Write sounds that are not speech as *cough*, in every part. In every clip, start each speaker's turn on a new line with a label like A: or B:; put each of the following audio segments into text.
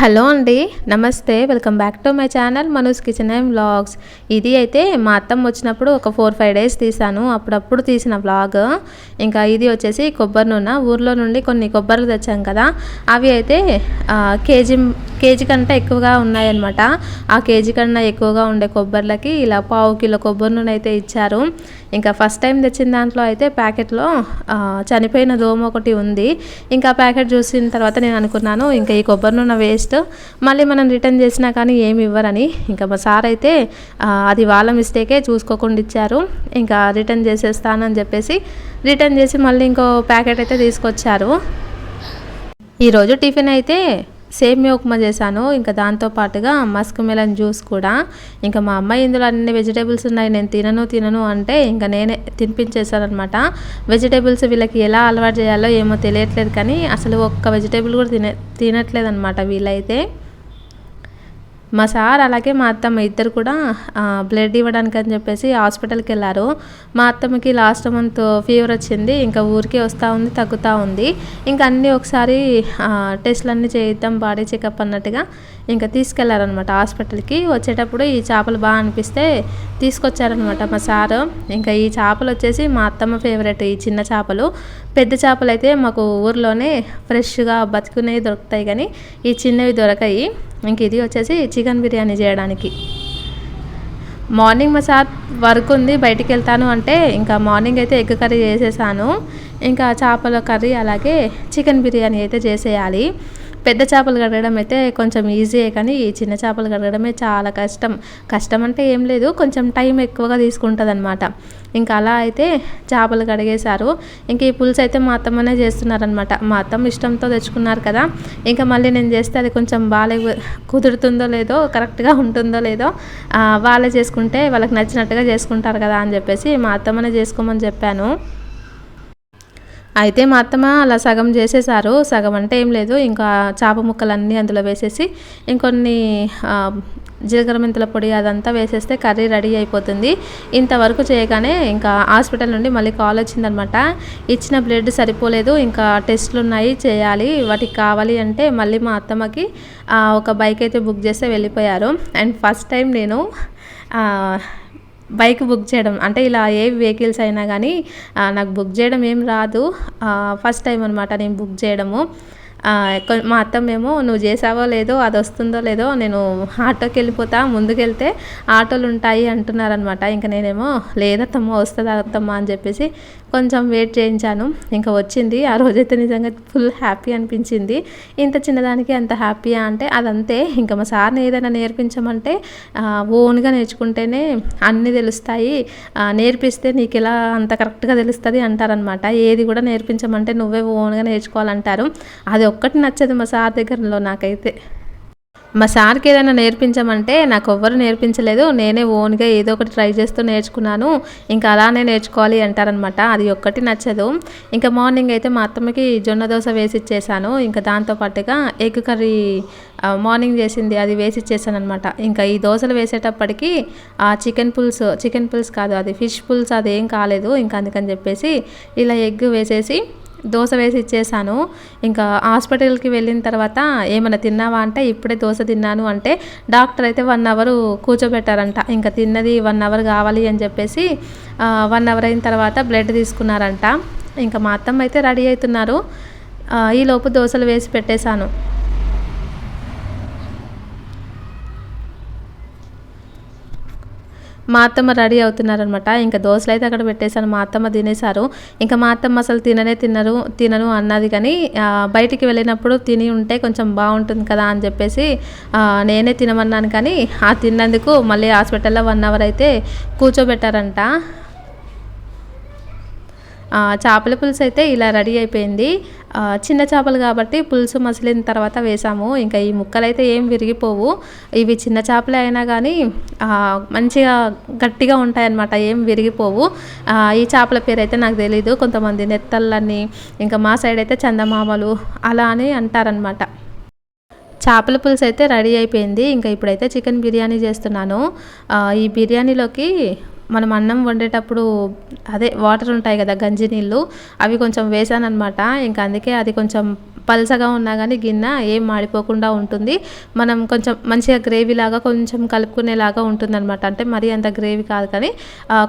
A: Hello అండి నమస్తే. Welcome back to my channel Manoj kitchen and vlogs. ఇది అయితే మా అత్తమ్మ వచ్చినప్పుడు ఒక ఫోర్ ఫైవ్ డేస్ తీసాను. అప్పుడప్పుడు తీసిన వ్లాగ్. ఇంకా ఇది వచ్చేసి కొబ్బరి నూనె. ఊర్లో నుండి కొన్ని కొబ్బరిలు తెచ్చాం కదా అవి అయితే కేజీ కేజీ కంటే ఎక్కువగా ఉన్నాయన్నమాట. ఆ కేజీ కన్నా ఎక్కువగా ఉండే కొబ్బరిలకి ఇలా పావు కిలో కొబ్బరి నూనె అయితే ఇచ్చారు. ఇంకా ఫస్ట్ టైం తెచ్చిన దాంట్లో అయితే ప్యాకెట్లో చనిపోయిన దోమ ఒకటి ఉంది. ఇంకా ప్యాకెట్ చూసిన తర్వాత నేను అనుకున్నాను ఇంకా ఈ కొబ్బరి నూనె వేస్ట్ మళ్ళీ మనం రిటర్న్ చేసినా కానీ ఏమి ఇవ్వరని. ఇంకా మా సార్ అయితే అది వాళ్ళ మిస్టేకే చూసుకోకుండా ఇచ్చారు. ఇంకా రిటర్న్ చేసేస్తానని చెప్పేసి రిటర్న్ చేసి మళ్ళీ ఇంకో ప్యాకెట్ అయితే తీసుకొచ్చారు. ఈరోజు టిఫిన్ అయితే సేమియా ఉప్మా చేశాను. ఇంకా దాంతో పాటుగా మస్క్ మెలన్ జ్యూస్ కూడా. ఇంకా మా అమ్మాయి ఇందులో అన్ని వెజిటేబుల్స్ ఉన్నాయి. నేను తినను తినను అంటే ఇంకా నేనే తినిపించేశానమాట వెజిటేబుల్స్ వీళ్ళకి ఎలా అలవాటు చేయాలో ఏమో తెలియట్లేదు కానీ అసలు ఒక్క వెజిటేబుల్ కూడా తినే తినట్లేదు అనమాట వీళ్ళైతే. మా సార్ అలాగే మా అత్తమ్మ ఇద్దరు కూడా బ్లడ్ ఇవ్వడానికి అని చెప్పేసి హాస్పిటల్కి వెళ్ళారు. మా అత్తమ్మకి లాస్ట్ మంత్ ఫీవర్ వచ్చింది ఇంకా ఊరికే వస్తూ ఉంది తగ్గుతూ ఉంది. ఇంకా అన్నీ ఒకసారి టెస్ట్లు అన్నీ చేయిద్దాం బాడీ చెకప్ అన్నట్టుగా. ఇంకా తీసుకెళ్ళారనమాట హాస్పిటల్కి. వచ్చేటప్పుడు ఈ చేపలు బాగా అనిపిస్తే తీసుకొచ్చారనమాట మా సారు. ఇంకా ఈ చేపలు వచ్చేసి మా అత్తమ్మ ఫేవరెట్ ఈ చిన్న చేపలు. పెద్ద చేపలు అయితే మాకు ఊర్లోనే ఫ్రెష్గా బతుకునేవి దొరుకుతాయి కానీ ఈ చిన్నవి దొరకాయి. ఇంక ఇది వచ్చేసి చికెన్ బిర్యానీ చేయడానికి. మార్నింగ్ మా సార్ వర్క్ ఉంది బయటికి వెళ్తాను అంటే ఇంకా మార్నింగ్ అయితే ఎగ్ కర్రీ చేసేసాను. ఇంకా చేపల కర్రీ అలాగే చికెన్ బిర్యానీ అయితే చేసేయాలి. పెద్ద చేపలు కడగడం అయితే కొంచెం ఈజీయే కానీ ఈ చిన్న చేపలు కడగడమే చాలా కష్టం. కష్టం అంటే ఏం లేదు కొంచెం టైం ఎక్కువగా తీసుకుంటుంది అనమాట ఇంకా అలా అయితే చేపలు కడిగేశారు. ఇంక ఈ పులుసు అయితే మా అత్తమ్మనే చేస్తున్నారనమాట మా అత్తమ్మ ఇష్టంతో తెచ్చుకున్నారు కదా. ఇంకా మళ్ళీ నేను చేస్తే అది కొంచెం బాగా కుదురుతుందో లేదో కరెక్ట్గా ఉంటుందో లేదో వాళ్ళే చేసుకుంటే వాళ్ళకి నచ్చినట్టుగా చేసుకుంటారు కదా అని చెప్పేసి మా అత్తమ్మనే చేసుకోమని చెప్పాను. అయితే మా అత్తమ్మ అలా సగం చేసేసారు. సగం అంటే ఏం లేదు. ఇంకా చేప ముక్కలన్నీ అందులో వేసేసి ఇంకొన్ని జీలకర్ర మెంతుల పొడి అదంతా వేసేస్తే కర్రీ రెడీ అయిపోతుంది. ఇంతవరకు చేయగానే ఇంకా హాస్పిటల్ నుండి మళ్ళీ కాల్ వచ్చిందనమాట. ఇచ్చిన బ్లడ్ సరిపోలేదు. ఇంకా టెస్ట్లు ఉన్నాయి. చేయాలి. వాటికి కావాలి అంటే మళ్ళీ మా అత్తమ్మకి ఒక బైక్ అయితే బుక్ చేస్తే వెళ్ళిపోయారు. అండ్ ఫస్ట్ టైం నేను బైక్ బుక్ చేయడం అంటే ఇలా ఏ వెహికల్స్ అయినా కానీ నాకు బుక్ చేయడం ఏం రాదు. ఫస్ట్ టైం అనమాట నేను బుక్ చేయడము. మా అత్తమ్మేమో నువ్వు చేసావో లేదో అది వస్తుందో లేదో నేను ఆటోకి వెళ్ళిపోతా ముందుకెళ్తే ఆటోలు ఉంటాయి అంటున్నారనమాట ఇంకా నేనేమో లేదత్తమ్మ వస్తుందా అత్తమ్మ అని చెప్పేసి కొంచెం వెయిట్ చేయించాను. ఇంకా వచ్చింది. ఆ రోజైతే నిజంగా ఫుల్ హ్యాపీ అనిపించింది. ఇంత చిన్నదానికి అంత హ్యాపీయా అంటే అదంతే. ఇంకా మా సార్ని ఏదైనా నేర్పించమంటే ఓన్గా నేర్చుకుంటేనే అన్నీ తెలుస్తాయి. నేర్పిస్తే నీకు ఇలా అంత కరెక్ట్గా తెలుస్తుంది అంటారనమాట ఏది కూడా నేర్పించమంటే నువ్వే ఓన్గా నేర్చుకోవాలంటారు. అది ఒక్కటి నచ్చదు మా సార్ దగ్గరలో నాకైతే. మా సార్కి ఏదైనా నేర్పించమంటే నాకు ఎవ్వరు నేర్పించలేదు. నేనే ఓన్గా ఏదో ఒకటి ట్రై చేస్తూ నేర్చుకున్నాను. ఇంకా అలానే నేర్చుకోవాలి అంటారనమాట అది ఒక్కటి నచ్చదు. ఇంకా మార్నింగ్ అయితే మా అత్తమ్మకి జొన్న దోశ వేసి ఇచ్చేసాను. ఇంకా దాంతో పాటుగా ఎగ్ కర్రీ మార్నింగ్ చేసింది అది వేసి ఇచ్చేసాను అనమాట ఇంకా ఈ దోశలు వేసేటప్పటికి ఆ చికెన్ పులుసు చికెన్ పుల్స్ కాదు అది ఫిష్ పులుసు అదేం కాలేదు. ఇంకా అందుకని చెప్పేసి ఇలా ఎగ్ వేసేసి దోశ వేసి ఇచ్చేసాను. ఇంకా హాస్పిటల్కి వెళ్ళిన తర్వాత ఏమైనా తిన్నావా అంటే ఇప్పుడే దోశ తిన్నాను అంటే డాక్టర్ అయితే వన్ అవర్ కూర్చోబెట్టారంట. ఇంకా తిన్నది వన్ అవర్ కావాలి అని చెప్పేసి వన్ అవర్ అయిన తర్వాత బ్లడ్ తీసుకున్నారంట. ఇంకా మా అత్తమ్మ అయితే రెడీ అవుతున్నారు. ఈలోపు దోశలు వేసి పెట్టేశాను. మా అత్తమ్మ రెడీ అవుతున్నారనమాట. ఇంకా దోశలు అయితే అక్కడ పెట్టేశాను. మా అత్తమ్మ తినేశారు. ఇంకా మా అత్తమ్మ అసలు తిననే తినరు తినను అన్నది కానీ బయటికి వెళ్ళినప్పుడు తిని ఉంటే కొంచెం బాగుంటుంది కదా అని చెప్పేసి నేనే తినమన్నాను కానీ ఆ తిన్నందుకు మళ్ళీ హాస్పిటల్లో వన్ అవర్ అయితే కూర్చోబెట్టారంట. చేపల పులుసు అయితే ఇలా రెడీ అయిపోయింది. చిన్న చేపలు కాబట్టి పులుసు మసిలిన తర్వాత వేసాము. ఇంకా ఈ ముక్కలు అయితే ఏం విరిగిపోవు. ఇవి చిన్న చేపలే అయినా కానీ మంచిగా గట్టిగా ఉంటాయన్నమాట. ఏం విరిగిపోవు. ఈ చేపల పేరు అయితే నాకు తెలీదు. కొంతమంది నెత్తళ్ళని ఇంకా మా సైడ్ అయితే చందమామలు అలా అని అంటారనమాట చేపల పులుసు అయితే రెడీ అయిపోయింది. ఇంకా ఇప్పుడైతే చికెన్ బిర్యానీ చేస్తున్నాను. ఈ బిర్యానీలోకి మనం అన్నం వండేటప్పుడు అదే వాటర్ ఉంటాయి కదా గంజి నీళ్ళు అవి కొంచెం వేసాను అనమాట ఇంకా అందుకే అది కొంచెం పలసగా ఉన్నా కానీ గిన్నె ఏం మాడిపోకుండా ఉంటుంది. మనం కొంచెం మంచిగా గ్రేవీ లాగా కొంచెం కలుపుకునేలాగా ఉంటుందన్నమాట. అంటే మరీ అంత గ్రేవీ కాదు కానీ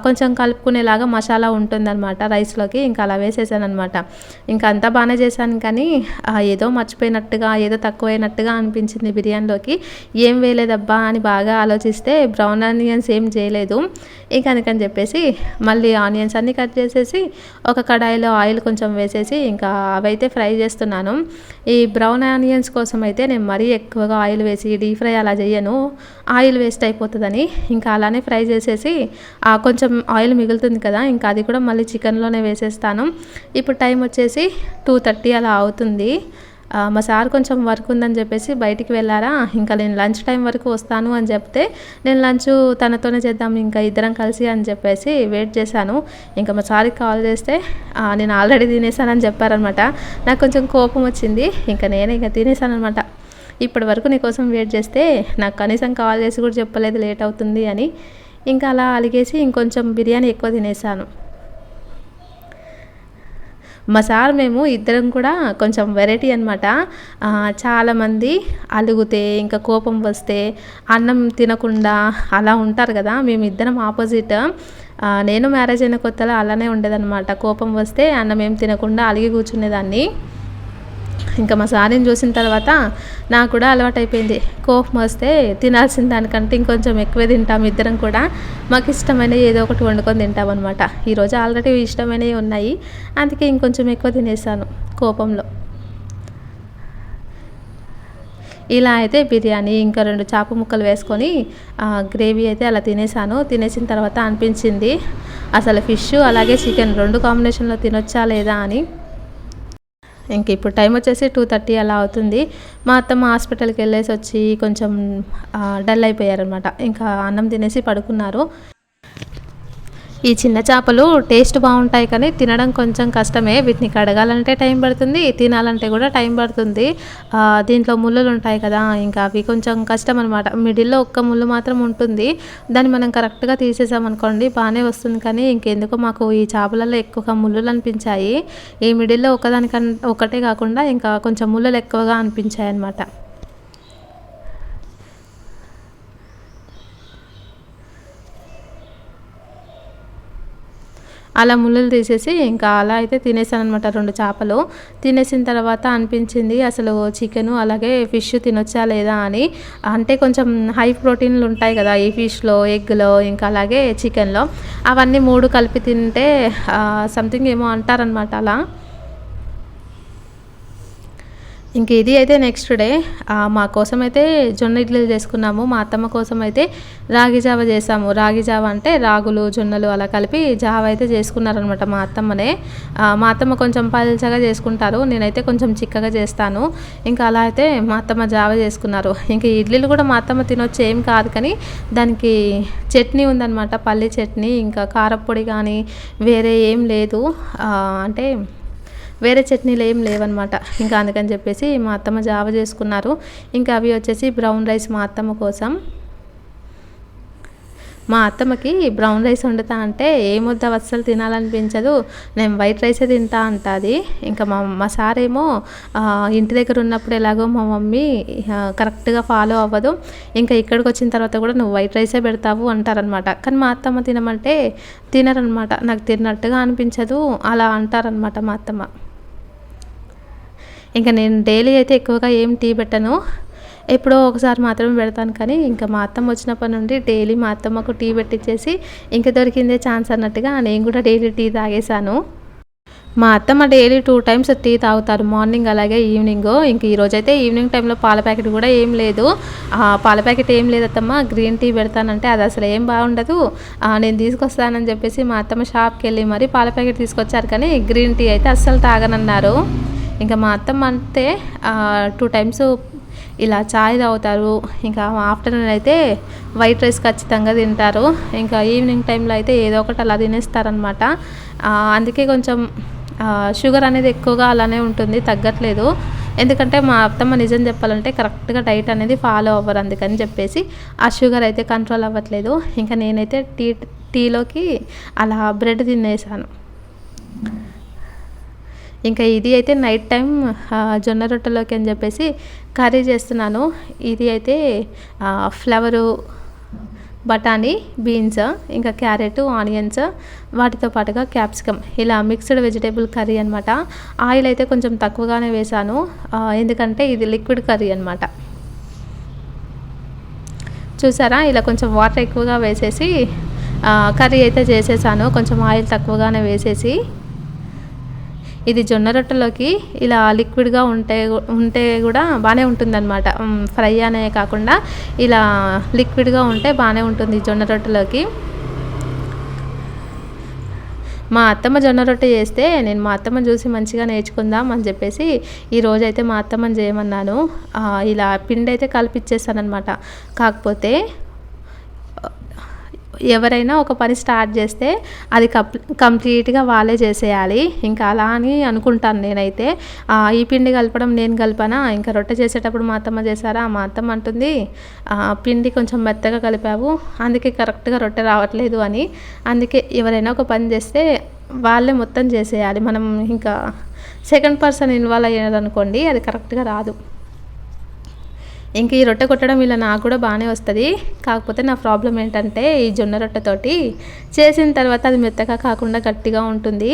A: కొంచెం కలుపుకునేలాగా మసాలా ఉంటుందన్నమాట రైస్లోకి. ఇంకా అలా వేసేసాను అనమాట ఇంకా అంతా బాగానే చేశాను కానీ ఏదో మర్చిపోయినట్టుగా ఏదో తక్కువైనట్టుగా అనిపించింది బిర్యానీలోకి. ఏం వేయలేదబ్బా అని బాగా ఆలోచిస్తే బ్రౌన్ ఆనియన్స్ ఏం చేయలేదు. ఇంకా అందుకని చెప్పేసి మళ్ళీ ఆనియన్స్ అన్నీ కట్ చేసేసి ఒక కడాయిలో ఆయిల్ కొంచెం వేసేసి ఇంకా అవైతే ఫ్రై చేస్తున్నాను. ఈ బ్రౌన్ ఆనియన్స్ కోసం అయితే నేను మరీ ఎక్కువగా ఆయిల్ వేసి డీప్ ఫ్రై అలా చేయను. ఆయిల్ వేస్ట్ అయిపోతుందని ఇంకా అలానే ఫ్రై చేసేసి కొంచెం ఆయిల్ మిగులుతుంది కదా ఇంకా అది కూడా మళ్ళీ చికెన్లోనే వేసేస్తాను. ఇప్పుడు టైం వచ్చేసి టూ థర్టీ అలా అవుతుంది. మా సార్ కొంచెం వర్క్ ఉందని చెప్పేసి బయటికి వెళ్ళారా? ఇంకా నేను లంచ్ టైం వరకు వస్తాను అని చెప్తే నేను లంచ్ తనతోనే చేద్దాం ఇంకా ఇద్దరం కలిసి అని చెప్పేసి వెయిట్ చేశాను. ఇంకా మా సార్కి కాల్ చేస్తే నేను ఆల్రెడీ తినేసానని చెప్పారనమాట నాకు కొంచెం కోపం వచ్చింది ఇంకా నేనే ఇంకా తినేసానమాట ఇప్పటి వరకు నీకోసం వెయిట్ చేస్తే నాకు కనీసం కాల్ చేసి కూడా చెప్పలేదు లేట్ అవుతుంది అని. ఇంకా అలా అలిగేసి ఇంకొంచెం బిర్యానీ ఎక్కువ తినేసాను. మా సార్ మేము ఇద్దరం కూడా కొంచెం వెరైటీ అనమాట చాలామంది అలుగుతే ఇంకా కోపం వస్తే అన్నం తినకుండా అలా ఉంటారు కదా మేము ఇద్దరం ఆపోజిట్. నేను మ్యారేజ్ అయిన కొత్తలో అలానే ఉండేదన్నమాట. కోపం వస్తే అన్నం ఏం తినకుండా అలిగి కూర్చునేదాన్ని. ఇంకా మా సారీని చూసిన తర్వాత నాకు కూడా అలవాటైపోయింది. కోపం వస్తే తినాల్సిన దానికంటే ఇంకొంచెం ఎక్కువే తింటాం ఇద్దరం కూడా. మాకు ఇష్టమైన ఏదో ఒకటి వండుకొని తింటాం అనమాట ఈరోజు ఆల్రెడీ ఇష్టమైనవి ఉన్నాయి. అందుకే ఇంకొంచెం ఎక్కువ తినేసాను కోపంలో. ఇలా అయితే బిర్యానీ ఇంకా రెండు చేప ముక్కలు వేసుకొని గ్రేవీ అయితే అలా తినేసాను. తినేసిన తర్వాత అనిపించింది అసలు ఫిష్ అలాగే చికెన్ రెండు కాంబినేషన్లో తినొచ్చా లేదా అని. ఇంక ఇప్పుడు టైం వచ్చేసి టూ థర్టీ అలా అవుతుంది. మా అత్తమ్మ హాస్పిటల్కి వెళ్ళేసి వచ్చి కొంచెం డల్ అయిపోయారనమాట. ఇంకా అన్నం తినేసి పడుకున్నారు. ఈ చిన్న చేపలు టేస్ట్ బాగుంటాయి కానీ తినడం కొంచెం కష్టమే. వీటిని కడగాలంటే టైం పడుతుంది తినాలంటే కూడా టైం పడుతుంది. దీంట్లో ముళ్ళులు ఉంటాయి కదా ఇంకా అవి కొంచెం కష్టం అనమాట మిడిల్లో ఒక్క ముళ్ళు మాత్రం ఉంటుంది. దాన్ని మనం కరెక్ట్గా తీసేసామనుకోండి బాగానే వస్తుంది కానీ ఇంకెందుకో మాకు ఈ చేపలలో ఎక్కువగా ముళ్ళులు అనిపించాయి. ఈ మిడిల్లో ఒకదానికన్ ఒకటే కాకుండా ఇంకా కొంచెం ముళ్ళలు ఎక్కువగా అనిపించాయి అనమాట అలా ముళ్ళులు తీసేసి ఇంకా అలా అయితే తినేసాను అనమాట రెండు చేపలు. తినేసిన తర్వాత అనిపించింది అసలు చికెను అలాగే ఫిష్ తినొచ్చా లేదా అని. అంటే కొంచెం హై ప్రోటీన్లు ఉంటాయి కదా ఈ ఫిష్లో ఎగ్లో ఇంకా అలాగే చికెన్లో. అవన్నీ మూడు కలిపి తింటే సంథింగ్ ఏమో అంటారనమాట అలా. ఇంక ఇది అయితే నెక్స్ట్ డే మా కోసం అయితే జొన్న ఇడ్లీలు చేసుకున్నాము. మా అత్తమ్మ కోసం అయితే రాగి జావ చేసాము. రాగి జావ అంటే రాగులు జొన్నలు అలా కలిపి జావ అయితే చేసుకున్నారనమాట మా అత్తమ్మనే. మా అత్తమ్మ కొంచెం పల్చగా చేసుకుంటారు. నేనైతే కొంచెం చిక్కగా చేస్తాను. ఇంకా అలా అయితే మా అత్తమ్మ జావ చేసుకున్నారు. ఇంకా ఇడ్లీలు కూడా మా అత్తమ్మ తినొచ్చు ఏం కాదు కానీ దానికి చట్నీ ఉందన్నమాట. పల్లి చట్నీ ఇంకా కారపొడి కానీ వేరే ఏం లేదు. అంటే వేరే చట్నీలు ఏం లేవన్నమాట. ఇంకా అందుకని చెప్పేసి మా అత్తమ్మ జావ చేసుకున్నారు. ఇంకా అవి వచ్చేసి బ్రౌన్ రైస్ మా అత్తమ్మ కోసం. మా అత్తమ్మకి బ్రౌన్ రైస్ వండుతా అంటే ఏమొద్ద అస్సలు తినాలనిపించదు. నేను వైట్ రైసే తింటా అంటుంది. ఇంకా మా మా సారేమో ఇంటి దగ్గర ఉన్నప్పుడు ఎలాగో మా మమ్మీ కరెక్ట్గా ఫాలో అవ్వదు. ఇంకా ఇక్కడికి వచ్చిన తర్వాత కూడా నువ్వు వైట్ రైసే పెడతావు అంటారనమాట కానీ మా అత్తమ్మ తినమంటే తినరనమాట నాకు తిన్నట్టుగా అనిపించదు. అలా అంటారనమాట మా అత్తమ్మ. ఇంకా నేను డైలీ అయితే ఎక్కువగా ఏం టీ పెట్టను. ఎప్పుడో ఒకసారి మాత్రమే పెడతాను కానీ ఇంకా మా అత్తమ్మ వచ్చినప్పటి నుండి డైలీ మా అత్తమ్మకు టీ పెట్టించేసి ఇంకా దొరికిందే ఛాన్స్ అన్నట్టుగా నేను కూడా డైలీ టీ తాగేశాను. మా అత్తమ్మ డైలీ టూ టైమ్స్ టీ తాగుతారు మార్నింగ్ అలాగే ఈవినింగ్. ఇంక ఈరోజు అయితే ఈవినింగ్ టైంలో పాల ప్యాకెట్ కూడా ఏం లేదు. పాల ప్యాకెట్ ఏం లేదు అత్తమ్మ గ్రీన్ టీ పెడతానంటే అది అసలు ఏం బాగుండదు. నేను తీసుకొస్తానని చెప్పేసి మా అత్తమ్మ షాప్కి వెళ్ళి మరి పాల ప్యాకెట్ తీసుకొచ్చారు కానీ గ్రీన్ టీ అయితే అస్సలు తాగనన్నారు. ఇంకా మా అత్తమ్మ అంటే టూ టైమ్స్ ఇలా చాయ్ తాగుతారు. ఇంకా ఆఫ్టర్నూన్ అయితే వైట్ రైస్ ఖచ్చితంగా తింటారు. ఇంకా ఈవినింగ్ టైంలో అయితే ఏదో ఒకటి అలా తినేస్తారనమాట అందుకే కొంచెం షుగర్ అనేది ఎక్కువగా అలానే ఉంటుంది తగ్గట్లేదు. ఎందుకంటే మా అత్తమ్మ నిజం చెప్పాలంటే కరెక్ట్గా డైట్ అనేది ఫాలో అవ్వరు అందుకని చెప్పేసి ఆ షుగర్ అయితే కంట్రోల్ అవ్వట్లేదు. ఇంకా నేనైతే టీ టీలోకి అలా బ్రెడ్ తినేసాను. ఇంకా ఇది అయితే నైట్ టైం జొన్న రొట్టెలోకి అని చెప్పేసి కర్రీ చేస్తున్నాను. ఇది అయితే ఫ్లవరు బఠానీ బీన్స్ ఇంకా క్యారెట్ ఆనియన్స్ వాటితో పాటుగా క్యాప్సికమ్ ఇలా మిక్స్డ్ వెజిటేబుల్ కర్రీ అనమాట ఆయిల్ అయితే కొంచెం తక్కువగానే వేశాను. ఎందుకంటే ఇది లిక్విడ్ కర్రీ అనమాట చూసారా? ఇలా కొంచెం వాటర్ ఎక్కువగా వేసేసి కర్రీ అయితే చేసేసాను. కొంచెం ఆయిల్ తక్కువగానే వేసేసి ఇది జొన్న రొట్టెలోకి ఇలా లిక్విడ్గా ఉంటే ఉంటే కూడా బాగానే ఉంటుందన్నమాట. ఫ్రై అనే కాకుండా ఇలా లిక్విడ్గా ఉంటే బాగానే ఉంటుంది జొన్న రొట్టెలోకి. మా అత్తమ్మ జొన్న రొట్టె చేస్తే నేను మా అత్తమ్మ చూసి మంచిగా నేర్చుకుందాం అని చెప్పేసి ఈరోజైతే అయితే మా అత్తమ్మని చేయమన్నాను. ఇలా పిండి అయితే కలిపిచ్చేస్తాను కాకపోతే ఎవరైనా ఒక పని స్టార్ట్ చేస్తే అది కప్ కంప్లీట్గా వాళ్ళే చేసేయాలి. ఇంకా అలా అని అనుకుంటాను నేనైతే. ఈ పిండి కలపడం నేను కలిపానా? ఇంకా రొట్టె చేసేటప్పుడు మా అత్తమ్మ చేశారా? మా అత్తమ్మ అంటుంది "ఆ, పిండి కొంచెం మెత్తగా కలిపావు అందుకే కరెక్ట్గా రొట్టె రావట్లేదు అని. అందుకే ఎవరైనా ఒక పని చేస్తే వాళ్ళే మొత్తం చేసేయాలి. మనం ఇంకా సెకండ్ పర్సన్ ఇన్వాల్వ్ అయ్యారనుకోండి అది కరెక్ట్గా రాదు. ఇంక ఈ రొట్టె కొట్టడం ఇలా నాకు కూడా బాగానే వస్తుంది. కాకపోతే నా ప్రాబ్లం ఏంటంటే ఈ జొన్న రొట్టెతోటి చేసిన తర్వాత అది మెత్తగా కాకుండా గట్టిగా ఉంటుంది.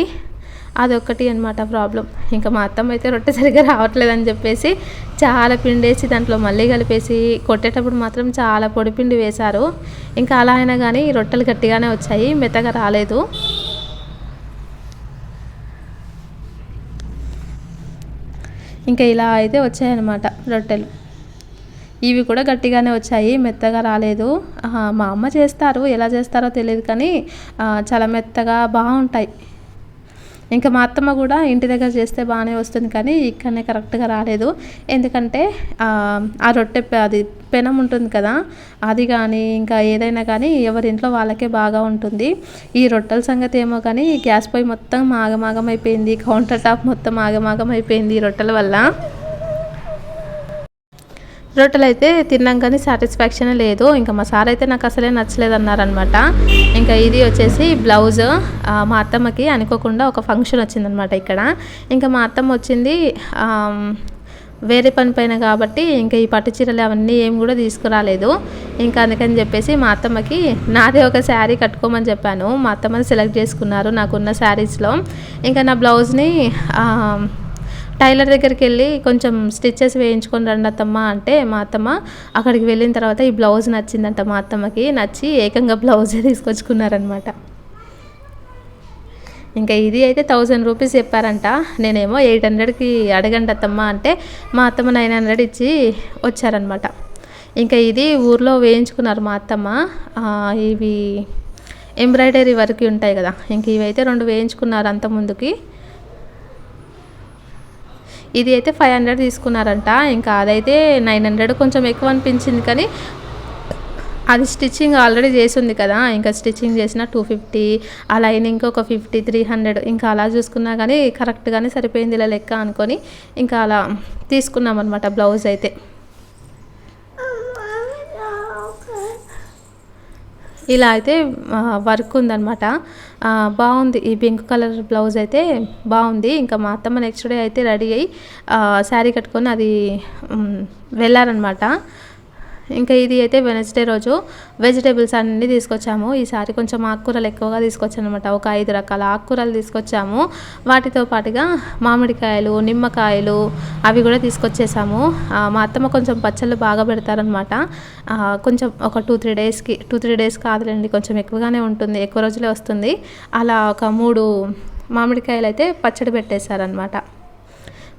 A: అదొక్కటి అనమాట ప్రాబ్లం. ఇంకా మా అత్తమ్మ అయితే రొట్టె సరిగ్గా రావట్లేదని చెప్పేసి చాలా పిండి వేసి దాంట్లో మళ్ళీ కలిపేసి కొట్టేటప్పుడు మాత్రం చాలా పొడి పిండి వేశారు. ఇంకా అలా అయినా కానీ ఈ రొట్టెలు గట్టిగానే వచ్చాయి మెత్తగా రాలేదు. ఇంకా ఇలా అయితే వచ్చాయన్నమాట రొట్టెలు. ఇవి కూడా గట్టిగానే వచ్చాయి మెత్తగా రాలేదు. మా అమ్మ చేస్తారు ఎలా చేస్తారో తెలియదు కానీ చాలా మెత్తగా బాగుంటాయి. ఇంకా మా అత్తమ్మ కూడా ఇంటి దగ్గర చేస్తే బాగానే వస్తుంది కానీ ఇక్కడనే కరెక్ట్గా రాలేదు. ఎందుకంటే ఆ, రొట్టె అది పెనం ఉంటుంది కదా అది కానీ ఇంకా ఏదైనా కానీ ఎవరి ఇంట్లో వాళ్ళకే బాగా ఉంటుంది. ఈ రొట్టెల సంగతి ఏమో కానీ గ్యాస్ పొయ్యి మొత్తం ఆగమాగం అయిపోయింది కౌంటర్ టాప్ మొత్తం ఆగమాగం అయిపోయింది ఈ రొట్టెల వల్ల. రొట్టెలు అయితే తిన్నాం కానీ సాటిస్ఫాక్షన్ లేదు. ఇంకా మా సార్ అయితే నాకు అసలే నచ్చలేదు అన్నారనమాట ఇంకా ఇది వచ్చేసి బ్లౌజ్. మా అత్తమ్మకి అనుకోకుండా ఒక ఫంక్షన్ వచ్చిందనమాట ఇక్కడ. ఇంకా మా అత్తమ్మ వచ్చింది వేరే పని పైన కాబట్టి ఇంకా ఈ పట్టు చీరలు అవన్నీ ఏం కూడా తీసుకురాలేదు. ఇంకా అందుకని చెప్పేసి మా అత్తమ్మకి నాదే ఒక శారీ కట్టుకోమని చెప్పాను. మా అత్తమ్మని సెలెక్ట్ చేసుకున్నారు నాకున్న శారీస్లో. ఇంకా నా బ్లౌజ్ని టైలర్ దగ్గరికి వెళ్ళి కొంచెం స్టిచ్చెస్ వేయించుకొని రండి అత్తమ్మ అంటే మా అత్తమ్మ అక్కడికి వెళ్ళిన తర్వాత ఈ బ్లౌజ్ నచ్చిందంట మా అత్తమ్మకి. నచ్చి ఏకంగా బ్లౌజే *laughs* తీసుకొచ్చుకున్నారనమాట ఇంకా ఇది అయితే థౌజండ్ రూపీస్ చెప్పారంట. నేనేమో ఎయిట్ హండ్రెడ్కి అడగండి అత్తమ్మ అంటే మా అత్తమ్మ నైన్ హండ్రెడ్ ఇచ్చి వచ్చారనమాట ఇంకా ఇది ఊర్లో వేయించుకున్నారు మా అత్తమ్మ. ఇవి ఎంబ్రాయిడరీ వరకు ఉంటాయి కదా. ఇంక ఇవైతే రెండు వేయించుకున్నారు అంత ముందుకి. ఇది అయితే ఫైవ్ హండ్రెడ్ తీసుకున్నారంట. ఇంకా అదైతే నైన్ హండ్రెడ్ కొంచెం ఎక్కువ అనిపించింది కానీ అది స్టిచ్చింగ్ ఆల్రెడీ చేసింది కదా. ఇంకా స్టిచ్చింగ్ చేసిన టూ ఫిఫ్టీ ఆ లైనింగ్ ఒక ఫిఫ్టీ త్రీ హండ్రెడ్ ఇంకా అలా చూసుకున్నా కానీ కరెక్ట్గానే సరిపోయింది ఇలా లెక్క అనుకొని ఇంకా అలా తీసుకున్నాం అనమాట బ్లౌజ్ అయితే. ఇలా అయితే వర్క్ ఉందన్నమాట. బాగుంది. ఈ పింక్ కలర్ బ్లౌజ్ అయితే బాగుంది. ఇంకా మా అత్తమ్మ నెక్స్ట్ డే అయితే రెడీ అయ్యి శారీ కట్టుకొని అది వెళ్ళారనమాట ఇంకా ఇది అయితే వెనస్డే రోజు వెజిటేబుల్స్ అన్నీ తీసుకొచ్చాము. ఈసారి కొంచెం ఆకుకూరలు ఎక్కువగా తీసుకొచ్చాను అనమాట ఒక ఐదు రకాల ఆకుకూరలు తీసుకొచ్చాము. వాటితో పాటుగా మామిడికాయలు నిమ్మకాయలు అవి కూడా తీసుకొచ్చేసాము. మా అత్తమ్మ కొంచెం పచ్చళ్ళు బాగా పెడతారనమాట కొంచెం ఒక టూ త్రీ డేస్కి టూ త్రీ డేస్ కాదులేండి కొంచెం ఎక్కువగానే ఉంటుంది ఎక్కువ రోజులే వస్తుంది. అలా ఒక మూడు మామిడికాయలు అయితే పచ్చడి పెట్టేశారనమాట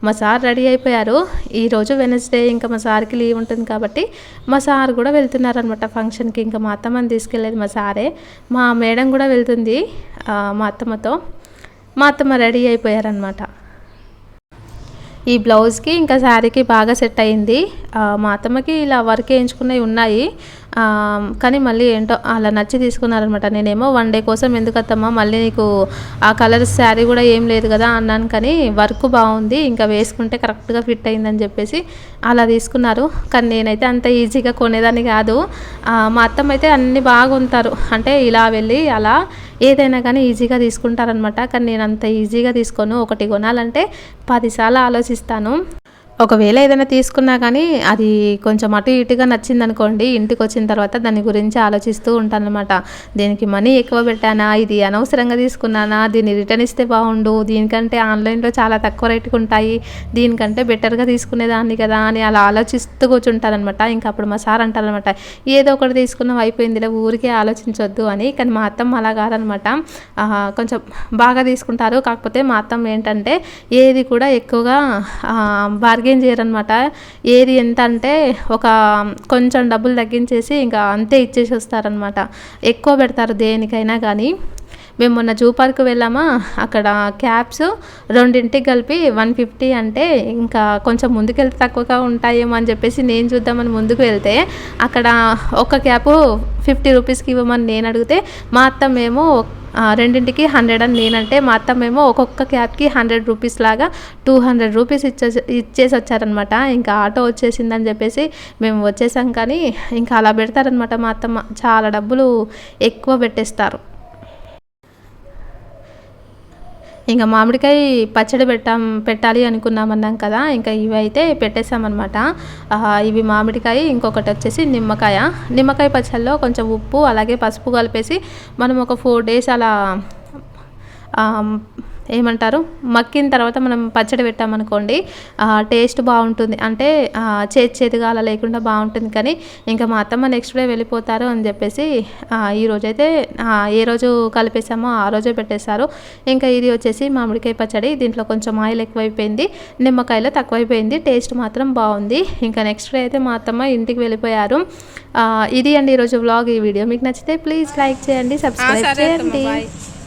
A: మా సార్ రెడీ అయిపోయారు. ఈరోజు వెనస్డే ఇంకా మా సార్కి లీవ్ ఉంటుంది కాబట్టి మా సార్ కూడా వెళ్తున్నారనమాట ఫంక్షన్కి. ఇంకా మా అత్తమ్మని తీసుకెళ్ళేది మా సారే. మా మేడం కూడా వెళ్తుంది మా అత్తమ్మతో. మా అత్తమ్మ రెడీ అయిపోయారనమాట ఈ బ్లౌజ్కి ఇంకా శారీకి బాగా సెట్ అయింది. మా అత్తమ్మకి ఇలా వర్క్ వేయించుకున్నవి ఉన్నాయి. కానీ మళ్ళీ ఏంటో అలా నచ్చి తీసుకున్నారనమాట. నేనేమో వన్ డే కోసం ఎందుకు అత్తమ్మా మళ్ళీ నీకు ఆ కలర్ శారీ కూడా ఏం లేదు కదా అన్నాను కానీ వర్క్ బాగుంది ఇంకా వేసుకుంటే కరెక్ట్గా ఫిట్ అయిందని చెప్పేసి అలా తీసుకున్నారు. కానీ నేనైతే అంత ఈజీగా కొనేదాన్ని కాదు. మా అత్తమ్మ అయితే అన్ని బాగుంటారు. అంటే ఇలా వెళ్ళి అలా ఏదైనా కానీ ఈజీగా తీసుకుంటారనమాట. కానీ నేను అంత ఈజీగా తీసుకోను. ఒకటి కొనాలంటే పదిసార్లు ఆలోచిస్తాను. ఒకవేళ ఏదైనా తీసుకున్నా కానీ అది కొంచెం అటు ఇటుగా నచ్చింది అనుకోండి ఇంటికి వచ్చిన తర్వాత దాని గురించి ఆలోచిస్తూ ఉంటానమాట దీనికి మనీ ఎక్కువ పెట్టానా? ఇది అనవసరంగా తీసుకున్నానా? దీన్ని రిటర్న్ ఇస్తే బాగుండు? దీనికంటే ఆన్లైన్లో చాలా తక్కువ రేటుకి ఉంటాయి. దీనికంటే బెటర్గా తీసుకునేదాన్ని కదా అని అలా ఆలోచిస్తూ కూర్చుంటారనమాట ఇంకా అప్పుడు మా సార్ అంటారనమాట ఏదో ఒకటి తీసుకున్నాం అయిపోయిందిలే ఊరికే ఆలోచించొద్దు అని. కానీ మా అత్తమ్మ అలా కాదనమాట కొంచెం బాగా తీసుకుంటారు. కాకపోతే మా అత్తమ్మ ఏంటంటే ఏది కూడా ఎక్కువగా బార్గెన్ చేయరనమాట ఏది ఎంత అంటే ఒక కొంచెం డబ్బులు తగ్గించేసి ఇంకా అంతే ఇచ్చేసి వస్తారనమాట ఎక్కువ పెడతారు దేనికైనా కానీ మేము మొన్న జూ పార్క్ వెళ్ళామా అక్కడ క్యాబ్స్ రెండింటికి కలిపి వన్ ఫిఫ్టీ అంటే ఇంకా కొంచెం ముందుకెళ్తే తక్కువగా ఉంటాయేమో అని చెప్పేసి నేను చూద్దామని ముందుకు వెళ్తే అక్కడ ఒక క్యాబ్ ఫిఫ్టీ రూపీస్కి ఇవ్వమని నేను అడిగితే మా అత్తమ్మేమో రెండింటికి హండ్రెడ్ అని నేనంటే మా అత్తమ్మేమో ఒక్కొక్క క్యాబ్కి హండ్రెడ్ రూపీస్ లాగా టూ హండ్రెడ్ రూపీస్ ఇచ్చే ఇచ్చేసి వచ్చారనమాట ఇంకా ఆటో వచ్చేసిందని చెప్పేసి మేము వచ్చేసాం కానీ ఇంకా అలా పెడతారనమాట మా అత్తమ్మ. చాలా డబ్బులు ఎక్కువ పెట్టేస్తారు. ఇంకా మామిడికాయ పచ్చడి పెట్టాం పెట్టాలి అనుకున్నామన్నాం కదా ఇంకా ఇవి అయితే పెట్టేసామన్నమాట ఇవి మామిడికాయ ఇంకొకటి వచ్చేసి నిమ్మకాయ. నిమ్మకాయ పచ్చడిలో కొంచెం ఉప్పు అలాగే పసుపు కలిపేసి మనం ఒక ఫోర్ డేస్ అలా ఏమంటారు? మక్కిన తర్వాత మనం పచ్చడి పెట్టామనుకోండి టేస్ట్ బాగుంటుంది. అంటే ఆ, చేదు చేదుగా అలా లేకుండా బాగుంటుంది కానీ ఇంకా మా అత్తమ్మ నెక్స్ట్ డే వెళ్ళిపోతారు అని చెప్పేసి ఆ, ఈ రోజైతే ఆ, ఏ రోజు కలిపేసామో ఆ రోజే పెట్టేశారు. ఇంకా ఇది వచ్చేసి మామిడికాయ పచ్చడి. దీంట్లో కొంచెం ఆయిల్ ఎక్కువైపోయింది. నిమ్మకాయలో తక్కువైపోయింది. టేస్ట్ మాత్రం బాగుంది. ఇంకా నెక్స్ట్ డే అయితే మా అత్తమ్మ ఇంటికి వెళ్ళిపోయారు. ఇది అండి ఈరోజు వ్లాగ్ ఈ వీడియో. మీకు నచ్చితే ప్లీజ్ లైక్ చేయండి సబ్స్క్రైబ్ చేయండి.